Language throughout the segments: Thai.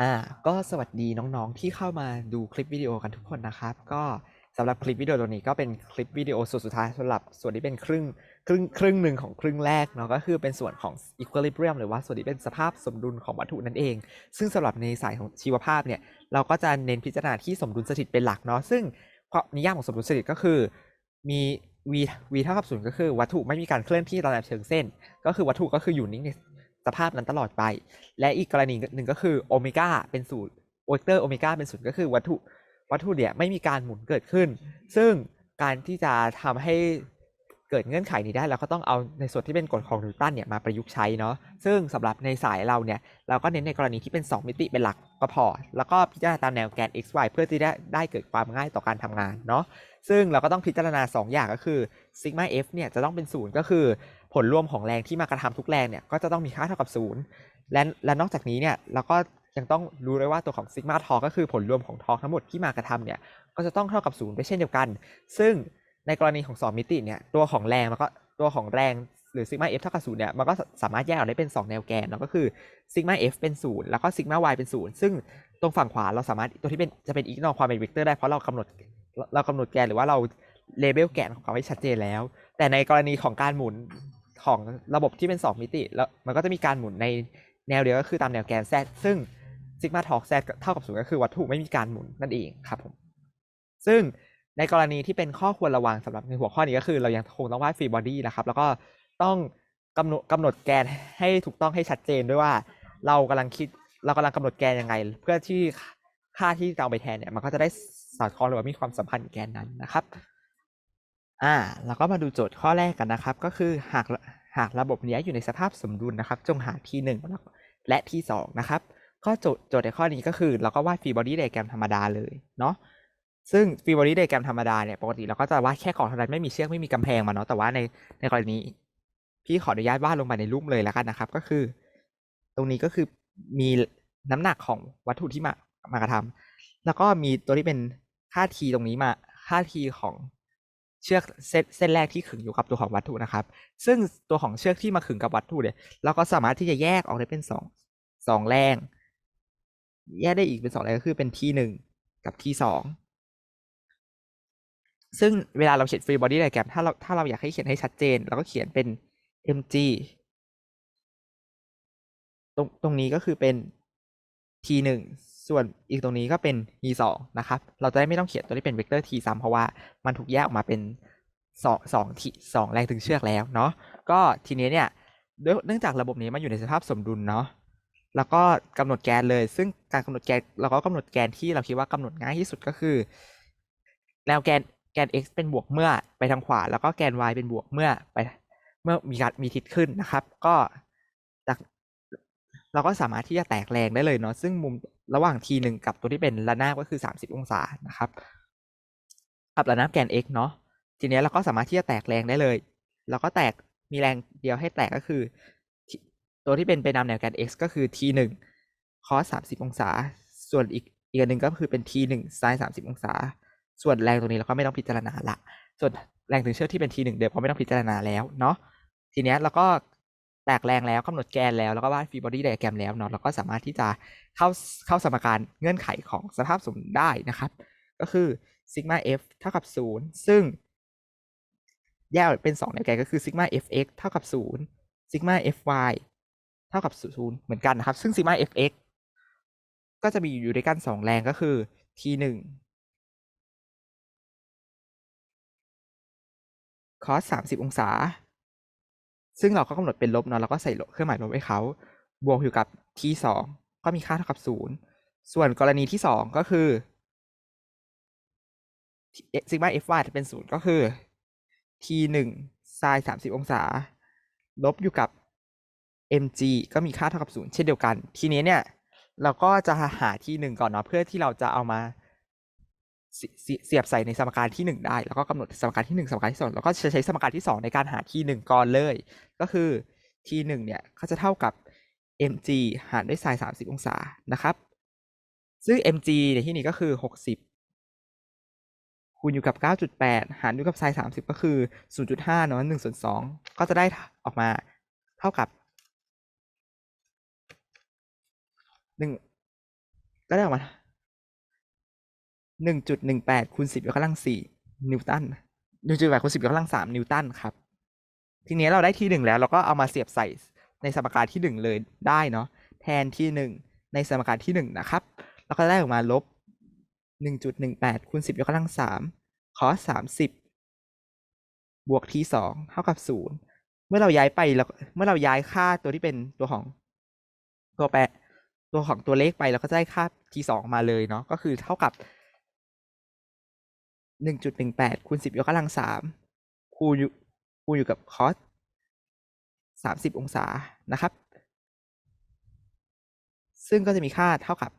อ่าก็สวัสดีน้องๆที่เข้ามาดูคลิปวิดีโอกันทุกคนนะครับ ก็สำหรับคลิปวิดีโอตัวนี้ก็เป็นคลิปวิดีโอส่วนสุดท้ายสำหรับส่วนที่เป็นครึ่งครึ่งครึ่งหนึ่งของครึ่งแรกเนาะก็คือเป็นส่วนของ equilibrium หรือว่าส่วนที่เป็นสภาพสมดุลของวัตถุนั่นเอง ซึ่งสำหรับในสายของชีวภาพเนี่ยเราก็จะเน้นพิจารณาที่สมดุลสถิตเป็นหลักเนาะซึ่งนิยามของสมดุลสถิตก็คือมี v v เท่ากับศูนย์ก็คือวัตถุไม่มีการเคลื่อนที่ตามแนวเชิงเส้น ก็คือวัตถุก็คืออยู่นิ่ง สภาพนั้นตลอดไป และอีกกรณีหนึ่งก็คือโอเมก้าเป็นศูนย์เวกเตอร์โอเมก้าเป็นศูนย์ก็คือวัตถุวัตถุเนี่ยไม่มีการหมุนเกิดขึ้น ซึ่งการที่จะทำให้เกิดเงื่อนไขนี้ได้เราก็ต้องเอาในส่วนที่เป็นกฎของนิวตันเนี่ยมาประยุกต์ใช้เนาะซึ่งสำหรับในสายเราเนี่ยเราก็เน้นในกรณีที่เป็น 2 มิติเป็นหลักก็พอ แล้วก็พิจารณาตามแนวแกน x y เพื่อที่ได้ได้เกิดความง่ายต่อการทำงานเนาะซึ่งเราก็ต้องพิจารณา 2 อย่างก็คือซิกมา f เนี่ยจะต้องเป็นศูนย์ก็คือ ผลรวมของแรงที่มากระทำทุกแรงเนี่ยก็จะต้องมีค่าเท่ากับศูนย์และและนอกจากนี้เนี่ยเราก็ยังต้องรู้ด้วยว่าตัวของซิกมาทอก็คือผลรวมของทอทั้งหมดที่มากระทำเนี่ยก็จะต้องเท่ากับศูนย์ไปเช่นเดียวกัน ซึ่งในกรณีของ 2 มิติเนี่ยตัวของแรงแล้วก็ตัวของแรงหรือซิกมาเอฟเท่ากับศูนย์เนี่ยมันก็สามารถแยกออกได้เป็น 2 แนวแกนเนาะก็คือซิกมาเอฟเป็นศูนย์แล้วก็ซิกมาวายเป็นศูนย์ซึ่งตรงฝั่งขวาเราสามารถตัวที่เป็นจะเป็นอีกนอความเป็นเวกเตอร์ได้เพราะเรากำหนดเรากำหนดแกนหรือว่าเราเลเบลแกนของเขาให้ชัดเจนแล้ว แต่ในกรณีของการหมุน ของระบบที่เป็น 2 มิติ แล้วมันก็จะมีการหมุนในแนวเดียวก็คือตามแนวแกน z ซึ่งซิกมาทอก z เท่ากับศูนย์ก็คือวัตถุไม่มีการหมุนนั่นเองครับผมซึ่งในกรณีที่เป็นข้อควรระวังสำหรับในหัวข้อนี้ก็คือ เรายังคงต้องวาดฟรีบอดี้นะครับ แล้วก็ต้องกำหนดกำหนดแกนให้ถูกต้องให้ชัดเจนด้วยว่า เรากำลังคิดเรากำลังกำหนดแกนยังไง เพื่อที่ค่าที่เอาไปแทนเนี่ยมันก็จะได้สอดคล้องหรือว่ามีความสัมพันธ์แกนนั้นนะครับ อ่าเราก็มาดูโจทย์ข้อแรกกันนะครับ ก็คือหากหากระบบนี้อยู่ในสภาพสมดุลนะครับ จงหาที่หนึ่งและที่สองนะครับ ก็โจทย์โจทย์ในข้อนี้ก็คือ เราก็วาดฟรีบอดี้ไดแกรมธรรมดาเลยเนาะซึ่งฟรีบอดี้ไดแกรมธรรมดาเนี่ยปกติเราก็จะวาดแค่ขอบเท่านั้นไม่มีเชือกไม่มีกำแพงมาเนาะแต่ว่าในในกรณีพี่ขออนุญาตวาดลงไปในรูปเลยแล้วกันนะครับ ก็คือ ตรงนี้ก็คือมีน้ำหนักของวัตถุที่มามากระทำแล้วก็มีตัวที่เป็นค่าทีตรงนี้มาค่าทีของ เชือกเส้นเส้นแรกที่ขึงอยู่กับตัวของวัตถุนะครับ ซึ่งตัวของเชือกที่มาขึงกับวัตถุเนี่ยเราก็สามารถที่จะแยกออกได้เป็นสองสองแรงแยกได้อีกเป็นสองแรงก็คือเป็นทีหนึ่งกับทีสองซึ่งเวลาเราเขียนฟรีบอดี้ไดแกรมถ้าเราถ้าเราอยากให้เขียนให้ชัดเจน เราก็เขียนเป็น mg ตรงตรงนี้ก็คือเป็น t หนึ่ง ส่วนอีกตรงนี้ก็เป็น t สองนะครับ เราจะได้ไม่ต้องเขียนตัวที่เป็นเวกเตอร์ t ซ้ำเพราะว่ามันถูกแยกออกมาเป็นสองงงแรงถึงเชือกแล้วเนาะ ก็ทีนี้เนี่ยเนื่องจากระบบนี้มันอยู่ในสภาพสมดุลเนาะ แล้วก็กำหนดแกนเลย ซึ่งการกำหนดแกนเราก็กำหนดแกนที่เราคิดว่ากำหนดง่ายที่สุดก็คือ แนวแกนแกน x เป็นบวกเมื่อไปทางขวา แล้วก็แกน y เป็นบวกเมื่อไปเมื่อมีการมีทิศขึ้นนะครับ ก็จาก เราก็สามารถที่จะแตกแรงได้เลยเนาะซึ่งมุมระหว่างทีหนึ่งกับตัวที่เป็นระนาบก็คือสามสิบองศานะครับกับระนาบแกน x เนาะทีนี้เราก็สามารถที่จะแตกแรงได้เลยเราก็แตกมีแรงเดียวให้แตกก็คือ ตัวที่เป็นไปนำแนวแกน x ก็คือ t หนึ่งคอสามสิบองศา ส่วนอีกอีกอันหนึ่งก็คือเป็น t หนึ่งไซน์สามสิบองศา ส่วนแรงตรงนี้เราก็ไม่ต้องพิจารณาละ ส่วนแรงถึงเชือกที่เป็นทีหนึ่งเดิมก็ไม่ต้องพิจารณาแล้วเนาะทีนี้เราก็ แตกแรงแล้วกำหนดแกนแล้วแล้วก็วาดฟรีบอดี้ไดอะแกรมแล้วเนาะเราก็สามารถที่จะเข้าเข้าสมการเงื่อนไขของสภาพสมดุลได้นะครับ ก็คือซิกมา f เท่ากับศูนย์ซึ่ง แยกเป็น2แนวแกนก็คือซิกมา fx เท่ากับศูนย์ซิกมา fy เท่ากับศูนย์เหมือนกันนะครับ ซึ่งซิกมา fx ก็จะมีอยู่ด้วยกัน 2 แรงก็คือ t 1คอสสามสิบองศา ซึ่งเราก็กำหนดเป็นลบเนาะเราก็ใส่เครื่องหมายลบให้เขาบวกอยู่กับ t สองก็มีค่าเท่ากับศูนย์ส่วนกรณีที่สองก็คือซิกมา f y จะเป็นศูนย์ก็คือ t หนึ่งไซน์สามสิบองศา ลบอยู่กับ mg ก็มีค่าเท่ากับศูนย์เช่นเดียวกัน ทีนี้เนี่ย เราก็จะหาที่หนึ่งก่อนเนาะเพื่อที่เราจะเอามา เสียบใส่ในสมการที่ 1 ได้ แล้วก็กำหนดสมการที่ 1 สมการที่ 2 แล้วก็จะใช้สมการที่ 2 ในการหาที่1ก่อนเลย ก็คือที่1เนี่ยก็จะเท่ากับ mg หารด้วย sin 30 องศานะครับ ซึ่ง mg ในที่นี้ก็คือ 60 คูณอยู่กับ 9.8 หารด้วยกับ sin 30 ก็คือ 0.5เนาะ1ส่วน2ก็จะได้ออกมาเท่ากับ1ก็ได้ออกมา หนึ่งจุดหนึ่งแปดคูณสิบยกกำลังสี่นิวตันหนึ่งจุดแปดคูณสิบยกกำลังสามนิวตันครับ ทีนี้เราได้ที่หนึ่งแล้วเราก็เอามาเสียบใส่ในสมการที่หนึ่งเลยได้เนาะแทนที่หนึ่งในสมการที่หนึ่งนะครับแล้วก็ได้ออกมาลบหนึ่งจุดหนึ่งแปดคูณสิบยกกำลังสามคอสสามสิบบวกทีสองเท่ากับศูนย์เมื่อเราย้ายไปแล้วเมื่อเราย้ายค่าตัวที่เป็นตัวของตัวแปรตัวของตัวเลขไปเราก็จะได้ค่า t สองมาเลยเนาะก็คือเท่ากับ หนึ่งจุดหนึ่งแปดคูณสิบยกกำลังสามคูณอยู่คูณอยู่กับคอสสามสิบองศานะครับ ซึ่งก็จะมีค่าเท่ากับ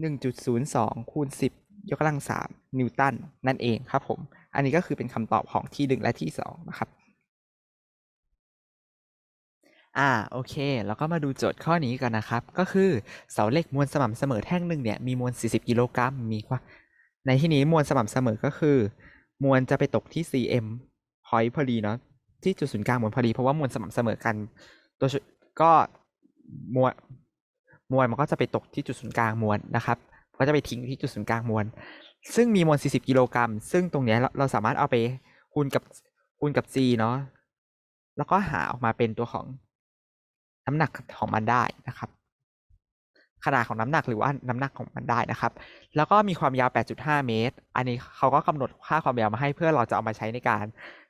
หนึ่งจุดศูนย์สองคูณสิบยกกำลังสามนิวตัน นั่นเองครับผม อันนี้ก็คือเป็นคำตอบของที่หนึ่งและที่สองนะครับ อ่าโอเค แล้วก็มาดูโจทย์ข้อนี้กันนะครับ ก็คือเสาเหล็กมวลสม่ำเสมอแท่งหนึ่งเนี่ยมีมวล 40 กิโลกรัมมีว่าในที่นี้มวลสม่ำเสมอก็คือ มวลจะไปตกที่ cm point พอดีเนาะที่จุดศูนย์กลางมวลพอดีเพราะว่ามวลสม่ำเสมอกัน ตัวก็มวลมวลมันก็จะไปตกที่จุดศูนย์กลางมวลนะครับก็จะไปทิ้งที่จุดศูนย์กลางมวล ซึ่งมีมวล 40 กิโลกรัม ซึ่งตรงเนี้ยเราเราสามารถเอาไปคูณกับคูณกับ g เนาะ แล้วก็หาออกมาเป็นตัวของน้ำหนักของมันได้นะครับ ขนาดของน้ำหนักหรือว่าน้ำหนักของมันได้นะครับ แล้วก็มีความยาว 8.5 เมตร อันนี้เขาก็กำหนดค่าความยาวมาให้เพื่อเราจะเอามาใช้ในการ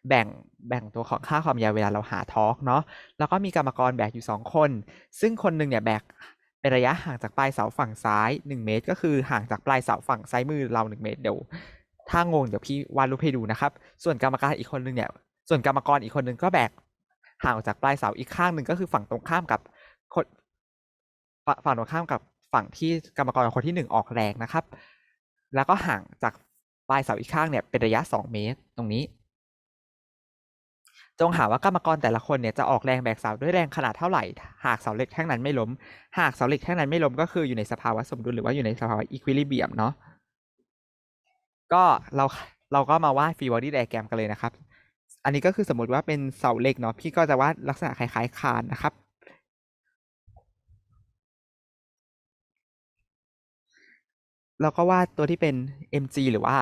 แบ่งแบ่งตัวของค่าความยาวเวลาเราหาทอร์กเนาะ แล้วก็มีกรรมกรแบกอยู่ 2 คน ซึ่งคนหนึ่งเนี่ยแบก เป็นระยะห่างจากปลายเสาฝั่งซ้าย 1 เมตร ก็คือห่างจากปลายเสาฝั่งซ้ายมือเรา 1 เมตรเดี๋ยวถ้างงเดี๋ยวพี่วาดรูปให้ดูนะครับ ส่วนกรรมการอีกคนหนึ่งเนี่ย ส่วนกรรมกรอีกคนหนึ่งก็แบกห่างออกจากปลายเสาอีกข้างหนึ่งก็คือฝั่งตรงข้ามกับคนฝั่งตรงข้ามกับฝั่งที่กรรมกรคนที่หนึ่งออกแรงนะครับ แล้วก็ห่างจากปลายเสาอีกข้างเนี่ยเป็นระยะ 2 เมตร ตรงนี้ จงหาว่ากรรมกรแต่ละคนเนี่ยจะออกแรงแบกเสาด้วยแรงขนาดเท่าไหร่ หากเสาเหล็กแท่งนั้นไม่ล้ม หากเสาเหล็กแท่งนั้นไม่ล้มก็คืออยู่ในสภาวะสมดุลหรือว่าอยู่ในสภาวะอีควิลิเบียมเนาะก็เราเราก็มาวาดฟรีบอดี้ไดแกรมกันเลยนะครับ อันนี้ก็คือสมมติว่าเป็นเสาเหล็กเนาะพี่ก็จะวาดลักษณะคล้ายๆคานนะครับแล้วก็วาดตัวที่เป็น mg หรือว่า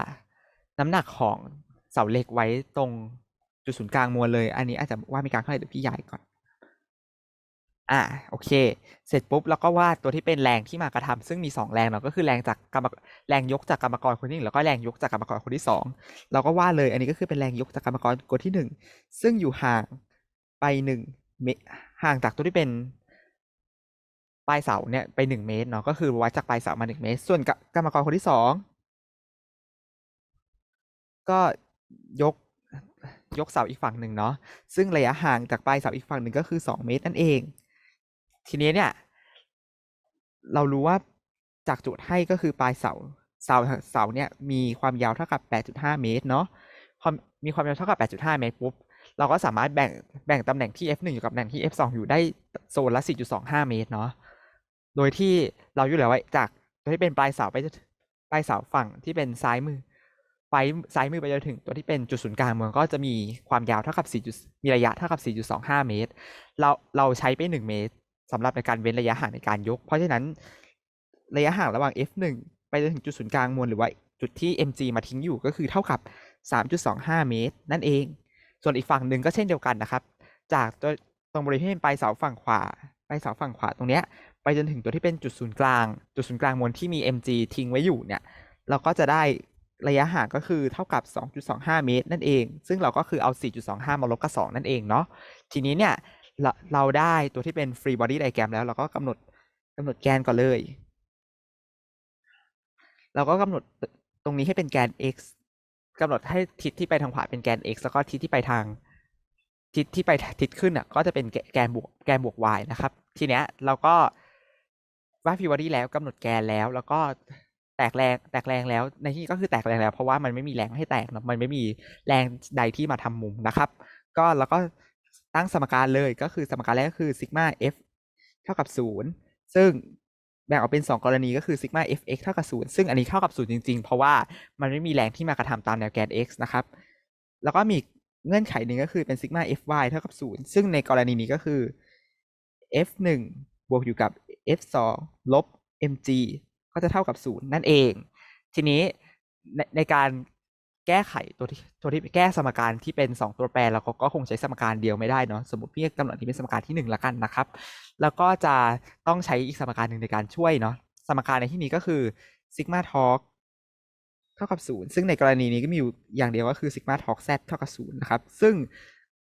น้ำหนักของเสาเหล็กไว้ตรง จุดศูนย์กลางมวลเลย อันนี้อาจจะวาดมีการเท่าไหร่เดี๋ยวพี่ย้ายก่อน อ่าโอเค เสร็จปุ๊บแล้วก็วาดตัวที่เป็นแรงที่มากระทำซึ่งมี 2 แรงเนาะก็คือแรงจากกรรมแรงยกจากกรรมกรคนที่หนึ่งแล้วก็แรงยกจากกรรมกรคนที่สองเราก็วาดเลย อันนี้ก็คือเป็นแรงยกจากกรรมกรคนที่หนึ่งซึ่งอยู่ห่างไปหนึ่งเมตรห่างจากตัวที่เป็นปลายเสาเนี่ยไปหนึ่งเมตรเนาะก็คือวัดจากปลายเสามาหนึ่งเมตร ส่วนกรรมกรคนที่สองก็ยก ยกเสาอีกฝั่งหนึ่งเนาะซึ่งระยะห่างจากปลายเสาอีกฝั่งหนึ่งก็คือสองเมตรนั่นเอง ทีนี้เนี่ย เรารู้ว่าจากจทย์ให้ก็คือปลายเสาเสาเสาเนี่ยมีความยาวเท่ากับ 8.5 เมตรเนาะความมีความยาวเท่ากับ 8.5 เมตรปุ๊บเราก็สามารถแบ่งแบ่งตำแหน่งที่ F1 อยู่กับตำแหน่งที่ F2 อยู่ได้โซนละ 4.25 เมตรเนาะโดยที่เราอยู่แล้วว่าจากที่เป็นปลายเสาไปปลายเสาฝั่งที่เป็นซ้ายมือ ไปซ้ายมือไปจนถึงตัวที่เป็นจุดศูนย์กลางเมืองก็จะมีความยาวเท่ากับ4จุดมีระยะเท่ากับ 4.25 เมตร เราเราใช้ไป 1 เมตรสำหรับในการเว้นระยะห่างในการยก เพราะฉะนั้นระยะห่างระหว่าง F1 ไปจนถึงจุดศูนย์กลางมวลหรือว่าจุดที่ mg มาทิ้งอยู่ก็คือเท่ากับ 3.25 เมตร นั่นเอง ส่วนอีกฝั่งหนึ่งก็เช่นเดียวกันนะครับ จากตัวตรงบริเวณปลายเสาฝั่งขวาปลายเสาฝั่งขวาตรงเนี้ยไปจนถึงตัวที่เป็นจุดศูนย์กลาง จุดศูนย์กลางมวลที่มี mg ทิ้งไว้อยู่เนี่ย เราก็จะได้ ระยะห่างก็คือเท่ากับ 2.25 เมตร นั่นเอง ซึ่งเราก็คือเอา 4.25 มาลบกับ 2 นั่นเองเนาะ ทีนี้เนี่ยเราเราได้ตัวที่เป็น free body diagram แล้วเราก็กำหนดกำหนดแกนก่อนเลย เราก็กำหนดตรงนี้ให้เป็นแกน x กำหนดให้ทิศที่ไปทางขวาเป็นแกน x แล้วก็ทิศที่ไปทางทิศที่ไปทิศขึ้นอะก็จะเป็นแกนบวกแกนบวก y นะครับ ทีเนี้ยเราก็วาด free body แล้วกำหนดแกนแล้ว แล้วก็ แตกแรงแตกแรงแล้วในที่ก็คือแตกแรงแล้วเพราะว่ามันไม่มีแรงให้แตกเนาะมันไม่มีแรงใดที่มาทำมุมนะครับ ก็แล้วก็ตั้งสมการเลยก็คือสมการแรกก็คือซิกมา f เท่ากับศูนย์ซึ่งแบ่งออกเป็น 2 กรณีก็คือซิกมา fx เท่ากับ 0 ซึ่งอันนี้เท่ากับ 0 จริง ๆ เพราะว่ามันไม่มีแรงที่มากระทำตามแนวแกน x นะครับ แล้วก็มีเงื่อนไขหนึ่งก็คือเป็นซิกมา fy เท่ากับ 0 ซึ่งในกรณีนี้ก็คือ f1 บวกอยู่กับ f2 ลบ mg ก็จะเท่ากับ0นั่นเอง ทีนี้ในในการแก้ไขตัวที่ตัวที่แก้สมการที่เป็น 2 ตัวแปรเราก็ก็คงใช้สมการเดียวไม่ได้เนาะสมมติพี่กำหนดที่เป็นสมการที่ 1 ละกันนะครับ แล้วก็จะต้องใช้อีกสมการหนึ่งในการช่วยเนาะสมการในที่นี้ก็คือซิกมาทอร์กเท่ากับ0ซึ่งในกรณีนี้ก็มีอยู่อย่างเดียวก็คือซิกมาทอร์กแซเท่ากับ0นะครับซึ่ง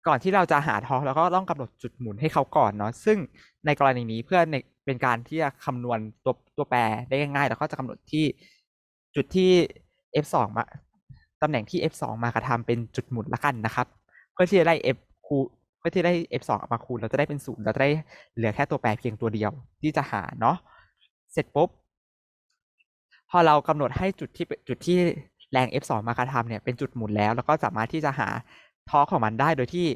ก่อนที่เราจะหาทอร์กเราก็ต้องกำหนดจุดหมุนให้เขาก่อนเนาะซึ่งในกรณีนี้เพื่อใน เป็นการที่จะคำนวณตัวตัวแปรได้ง่ายๆเราก็จะกำหนดที่จุดที่ f2 มาตำแหน่งที่ f2 มากระทำเป็นจุดหมุนละกันนะครับ เพื่อที่จะได้ f คูเพื่อที่ได้ f2 ออกมาคูณเราจะได้เป็นศูนย์เราจะได้เหลือแค่ตัวแปรเพียงตัวเดียวที่จะหาเนาะเสร็จปุ๊บพอเรากำหนดให้จุดที่จุดที่แรง f2 มากระทำเนี่ยเป็นจุดหมุนแล้ว แล้วก็สามารถที่จะหาทอร์กของมันได้โดยที่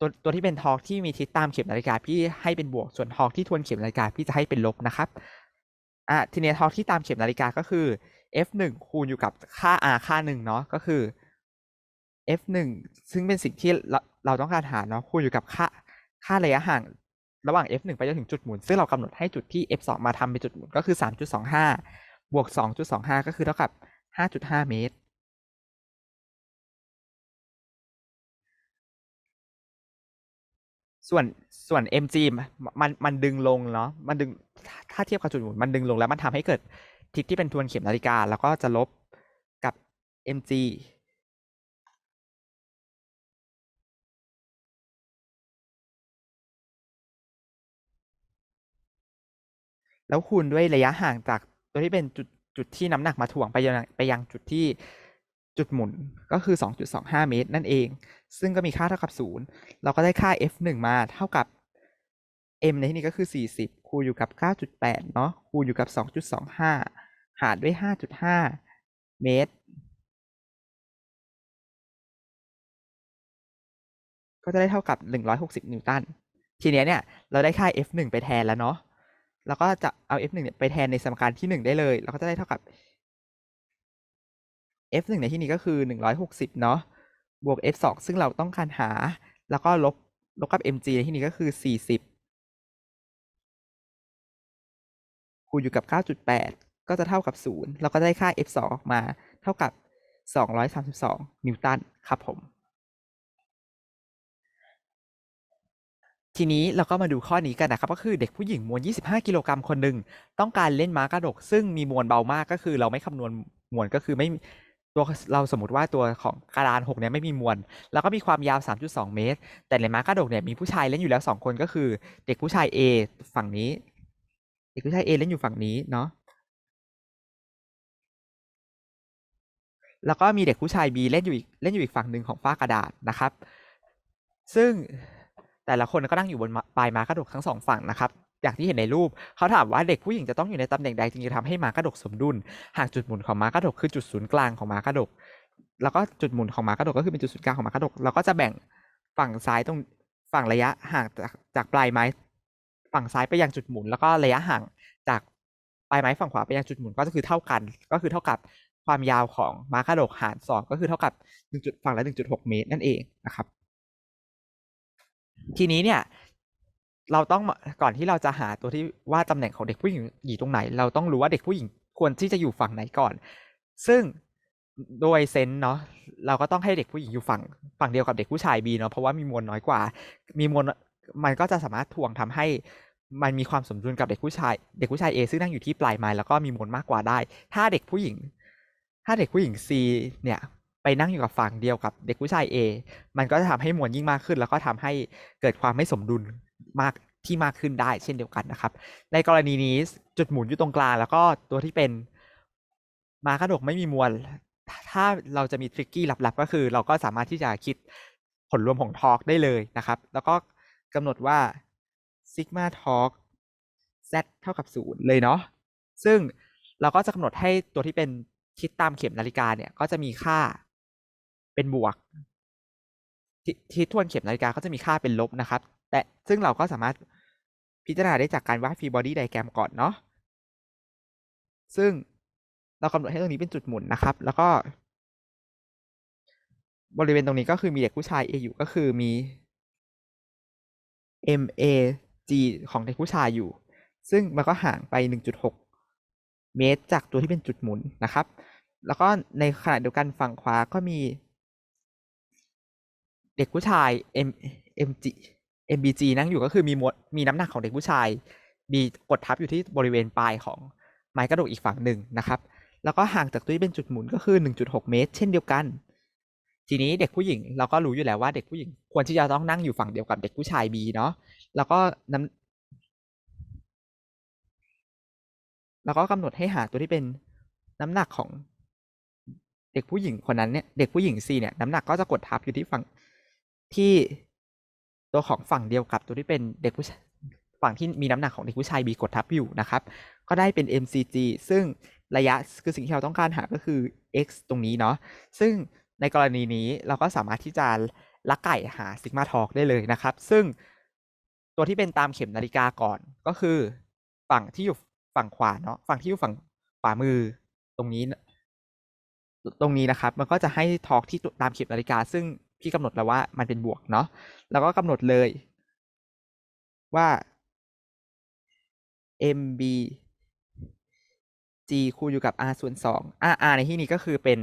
ตัวตัวที่เป็นทอร์กที่มีทิศตามเข็มนาฬิกาพี่ให้เป็นบวก ส่วนทอร์กที่ทวนเข็มนาฬิกาพี่จะให้เป็นลบนะครับอะทีนี้ทอร์กที่ตามเข็มนาฬิกาก็คือ f1 คูณอยู่กับค่า r ค่าหนึ่งเนาะก็คือ f1 ซึ่งเป็นสิ่งที่เราเราต้องการหาเนาะคูณอยู่กับค่าค่าระยะห่างระหว่าง f1 ไปจนถึงจุดหมุน ซึ่งเรากำหนดให้จุดที่ f2 มาทำเป็นจุดหมุนก็คือ 3.25 บวก 2.25 ก็คือเท่ากับ 5.5 เมตร ส่วนส่วน mg มันมันดึงลงเนาะมันดึงถ้าเทียบกับจุดหมุนมันดึงลงแล้วมันทำให้เกิดทิศที่เป็นทวนเข็มนาฬิกา แล้วก็จะลบกับ mg แล้วคูณด้วยระยะห่างจากตัวที่เป็นจุดจุดที่น้ำหนักมาถ่วงไปยังไปยังจุดที่ จุดหมุนก็คือ 2.25 เมตร นั่นเอง ซึ่งก็มีค่าเท่ากับ 0 เราก็ได้ค่า f 1มาเท่ากับ m ในที่นี้ก็คือ 40 คูณอยู่กับ 9.8 เนาะคูณอยู่กับ 2.25 หารด้วย 5.5 เมตร ก็จะได้เท่ากับ 160 นิวตัน ทีเนี้ยเนี่ย เราได้ค่า f 1ไปแทนแล้วเนาะแล้วก็จะเอา f 1เนี่ยไปแทนในสมการที่ 1 ได้เลย เราก็จะได้เท่ากับ f 1 ในที่นี้ก็คือ 160 เนาะบวก f 2 ซึ่งเราต้องการหา แล้วก็ลบลบกับ mg ในที่นี้ก็คือ 40 คูณอยู่กับ 9.8 ก็จะเท่ากับ 0 เราก็ได้ค่า f 2 ออกมาเท่ากับ 232 นิวตันครับผม ทีนี้เราก็มาดูข้อนี้กันนะครับ ก็คือเด็กผู้หญิงมวล 25 กิโลกรัมคนหนึ่ง ต้องการเล่นม้ากระดก ซึ่งมีมวลเบามากก็คือเราไม่คำนวณมวลก็คือไม่ ตัวเราสมมติว่าตัวของกระดานหกเนี่ยไม่มีมวล แล้วก็มีความยาว 3.2 เมตร แต่ในม้ากระดกเนี่ยมีผู้ชายเล่นอยู่แล้ว 2 คนก็คือ เด็กผู้ชาย A ฝั่งนี้ เด็กผู้ชาย A เล่นอยู่ฝั่งนี้เนาะแล้วก็มีเด็กผู้ชาย B เล่นอยู่อีกเล่นอยู่อีกฝั่งหนึ่งของฝ้ากระดาษนะครับ ซึ่งแต่ละคนก็นั่งอยู่บนปลายม้ากระดกทั้งสองฝั่งนะครับ อย่างที่เห็นในรูป เขาถามว่าเด็กผู้หญิงจะต้องอยู่ในตำแหน่งใดจึงจะทำให้ม้ากระดกสมดุล หากจุดหมุนของม้ากระดกคือจุดศูนย์กลางของม้ากระดก แล้วก็จุดหมุนของม้ากระดกก็คือเป็นจุดศูนย์กลางของม้ากระดก เราก็จะแบ่งฝั่งซ้ายตรงฝั่งระยะห่างจากจากปลายไม้ ฝั่งซ้ายไปยังจุดหมุน แล้วก็ระยะห่างจากปลายไม้ฝั่งขวาไปยังจุดหมุนก็คือเท่ากัน ก็คือเท่ากับความยาวของม้ากระดกหารสองก็คือเท่ากับหนึ่งจุดฝั่งละหนึ่งจุดหกเมตรนั่นเองนะครับ ทีนี้เนี่ย เราต้องก่อนที่เราจะหาตัวที่ว่าตำแหน่งของเด็กผู้หญิงอยู่ตรงไหน เราต้องรู้ว่าเด็กผู้หญิงควรที่จะอยู่ฝั่งไหนก่อน ซึ่งโดยเซนส์เนาะเราก็ต้องให้เด็กผู้หญิงอยู่ฝั่งฝั่งเดียวกับเด็กผู้ชาย B เนาะเพราะว่ามีมวลน้อยกว่า มีมวลมันก็จะสามารถถ่วงทำให้มันมีความสมดุลกับเด็กผู้ชาย เด็กผู้ชาย A ซึ่งนั่งอยู่ที่ปลายไม้แล้วก็มีมวลมากกว่าได้ ถ้าเด็กผู้หญิง ถ้าเด็กผู้หญิง C เนี่ย ไปนั่งอยู่กับฝั่งเดียวกับเด็กผู้ชาย A มันก็จะทำให้มวลยิ่งมากขึ้น แล้วก็ทำให้เกิดความไม่สมดุล มากที่มากขึ้นได้เช่นเดียวกันนะครับ ในกรณีนี้จุดหมุนอยู่ตรงกลาง แล้วก็ตัวที่เป็นมากระดกไม่มีมวล ถ้าเราจะมีทริกกี้หลับๆ ก็คือ เราก็สามารถที่จะคิดผลรวมของทอร์กได้เลยนะครับ แล้วก็กำหนดว่าซิกมาทอร์ก z เท่ากับศูนย์เลยเนาะซึ่งเราก็จะกำหนดให้ตัวที่เป็นทิศตามเข็มนาฬิกาเนี่ยก็จะมีค่าเป็นบวกทิศทวนเข็มนาฬิกาก็จะมีค่าเป็นลบนะครับ แต่ซึ่งเราก็สามารถพิพิจารณาได้จากการวาดฟรีบอดี้ไดแกรมก่อนเนาะซึ่งเรากำหนดให้ตรงนี้เป็นจุดหมุนนะครับ แล้วก็ บริเวณตรงนี้ก็คือมีเด็กผู้ชาย A อยู่ก็คือมี M A G ของเด็กผู้ชายอยู่ ซึ่งมันก็ห่างไป 1.6 เมตร จากตัวที่เป็นจุดหมุนนะครับ แล้วก็ในขณะเดียวกันฝั่งขวาก็มี เด็กผู้ชาย M M G M B G นั่งอยู่ก็คือมีมวลมีน้ำหนักของเด็กผู้ชาย มีกดทับอยู่ที่บริเวณปลายของไม้กระดูกอีกฝั่งหนึ่งนะครับ แล้วก็ห่างจากตัวที่เป็นจุดหมุนก็คือ 1.6 เมตร เช่นเดียวกัน ทีนี้เด็กผู้หญิงเราก็รู้อยู่แล้วว่าเด็กผู้หญิง ควรที่จะต้องนั่งอยู่ฝั่งเดียวกับเด็กผู้ชาย B เนาะ แล้วก็น้ำแล้วก็กำหนดให้หาตัวที่เป็นน้ำหนักของเด็กผู้หญิงคนนั้นเนี่ย เด็กผู้หญิง C เนี่ย น้ำหนักก็จะกดทับอยู่ที่ฝั่งที่ ตัวของฝั่งเดียวกับตัวที่เป็นเด็กผู้ชายฝั่งที่มีน้ำหนักของเด็กผู้ชาย B กดทับอยู่นะครับ ก็ได้เป็น mcg ซึ่งระยะคือสิ่งที่เราต้องการหาก็คือ x ตรงนี้เนาะซึ่งในกรณีนี้เราก็สามารถที่จะลักไก่หาซิกมาทอกได้เลยนะครับ ซึ่งตัวที่เป็นตามเข็มนาฬิกาก่อนก็คือ ฝั่งที่อยู่ฝั่งขวาเนาะฝั่งที่อยู่ฝั่งขวามือตรงนี้ ตรงนี้นะครับ มันก็จะให้ทอกที่ตามเข็มนาฬิกา ซึ่ง พี่กำหนดแล้วว่ามันเป็นบวกเนาะแล้วก็กำหนดเลยว่า mb g คูณอยู่กับ r ส่วนสอง r r ในที่นี้ก็คือเป็น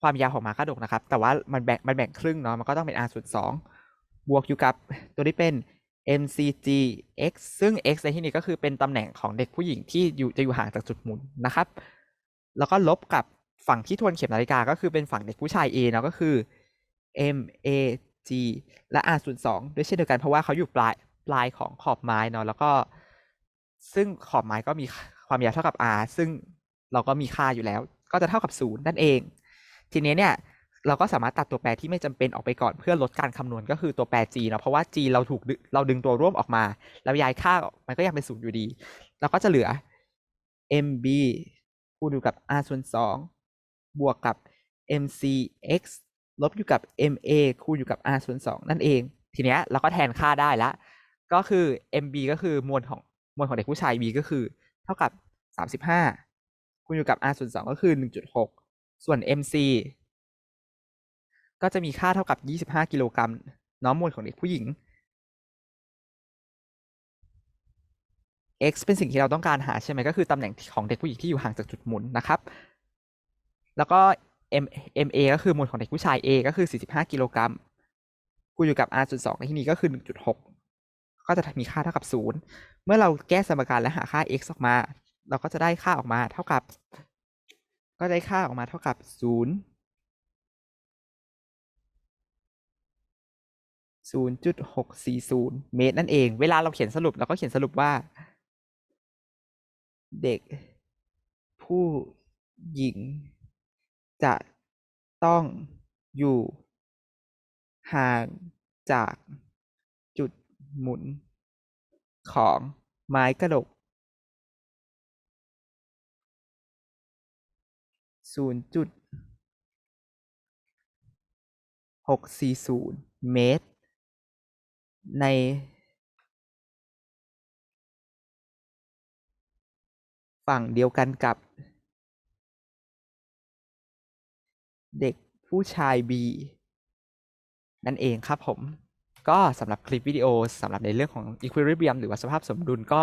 ความยาวของม้ากระดกนะครับ แต่ว่ามันแบ่งมันแบ่งครึ่งเนาะมันก็ต้องเป็น r ส่วนสองบวกอยู่กับตัวที่เป็น mcg x ซึ่ง x ในที่นี้ก็คือเป็นตำแหน่งของเด็กผู้หญิงที่อยู่จะอยู่ห่างจากจุดหมุนนะครับ แล้วก็ลบกับ ฝั่งที่ทวนเข็มนาฬิกาก็คือเป็นฝั่งเด็กผู้ชาย A เนาะก็คือ M A G และ R ส่วนสองด้วยเช่นเดียวกันเพราะว่าเขาอยู่ปลายปลายของขอบไม้เนาะแล้วก็ ซึ่งขอบไม้ก็มีความยาวเท่ากับ R ซึ่งเราก็มีค่าอยู่แล้ว ก็จะเท่ากับศูนย์นั่นเอง ทีนี้เนี่ยเราก็สามารถตัดตัวแปรที่ไม่จำเป็นออกไปก่อนเพื่อลดการคำนวณก็คือตัวแปร g เนาะเพราะว่า g เราถูกเราดึงตัวร่วมออกมา แล้วย้ายค่ามันก็ยังเป็นศูนย์อยู่ดี เราก็จะเหลือ mb คูณอยู่กับ r ส่วนสอง บวกกับ mcx ลบอยู่กับ ma คูณอยู่กับ r ส่วนสองนั่นเอง ทีเนี้ยเราก็แทนค่าได้ละ ก็คือ mb ก็คือมวลของมวลของเด็กผู้ชาย b ก็คือ เท่ากับสามสิบห้าคูณอยู่กับ r ส่วนสองก็คือหนึ่งจุดหกส่วน mc ก็จะมีค่าเท่ากับยี่สิบห้ากิโลกรัมน้อมมวลของเด็กผู้หญิง x เป็นสิ่งที่เราต้องการหาใช่ไหมก็คือตำแหน่งของเด็กผู้หญิงที่อยู่ห่างจากจุดหมุนนะครับ แล้วก็ m m a ก็คือมวลของเด็กผู้ชาย a ก็คือ 45 กิโลกรัมคูณอยู่กับ r จุดสองในที่นี้ก็คือ 1.6 ก็จะมีค่าเท่ากับ 0 เมื่อเราแก้สมการและหาค่า x ออกมา เราก็จะได้ค่าออกมาเท่ากับ ก็ได้ค่าออกมาเท่ากับ 0 0.640 เมตรนั่นเอง เวลาเราเขียนสรุปเราก็เขียนสรุปว่า เด็กผู้หญิง จะต้องอยู่ห่างจากจุดหมุนของไม้กระดก 0.640 เมตร ใน ฝั่งเดียวกันกับ เด็กผู้ชาย B นั่นเองครับผม ก็สำหรับคลิปวิดีโอสำหรับในเรื่องของ equilibrium หรือว่าสภาพสมดุลก็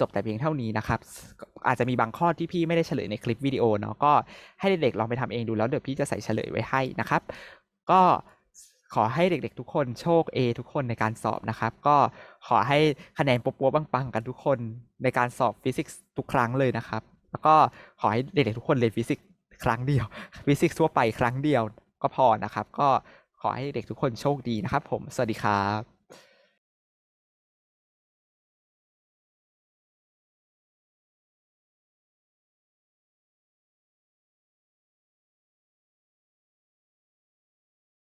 จบแต่เพียงเท่านี้นะครับ อาจจะมีบางข้อที่พี่ไม่ได้เฉลยในคลิปวิดีโอเนาะก็ให้เด็กๆลองไปทำเองดูแล้วเดี๋ยวพี่จะใส่เฉลยไว้ให้นะครับ ก็ขอให้เด็กๆทุกคนโชค A ทุกคนในการสอบนะครับ ก็ขอให้คะแนนปัวๆปังๆกันทุกคนในการสอบฟิสิกส์ทุกครั้งเลยนะครับ แล้วก็ขอให้เด็กๆทุกคนเรียนฟิสิกส์ ครั้งเดียวฟิสิกส์ทั่วไปครั้งเดียวก็พอนะครับ ก็ขอให้เด็กทุกคนโชคดีนะครับผม สวัสดีครับ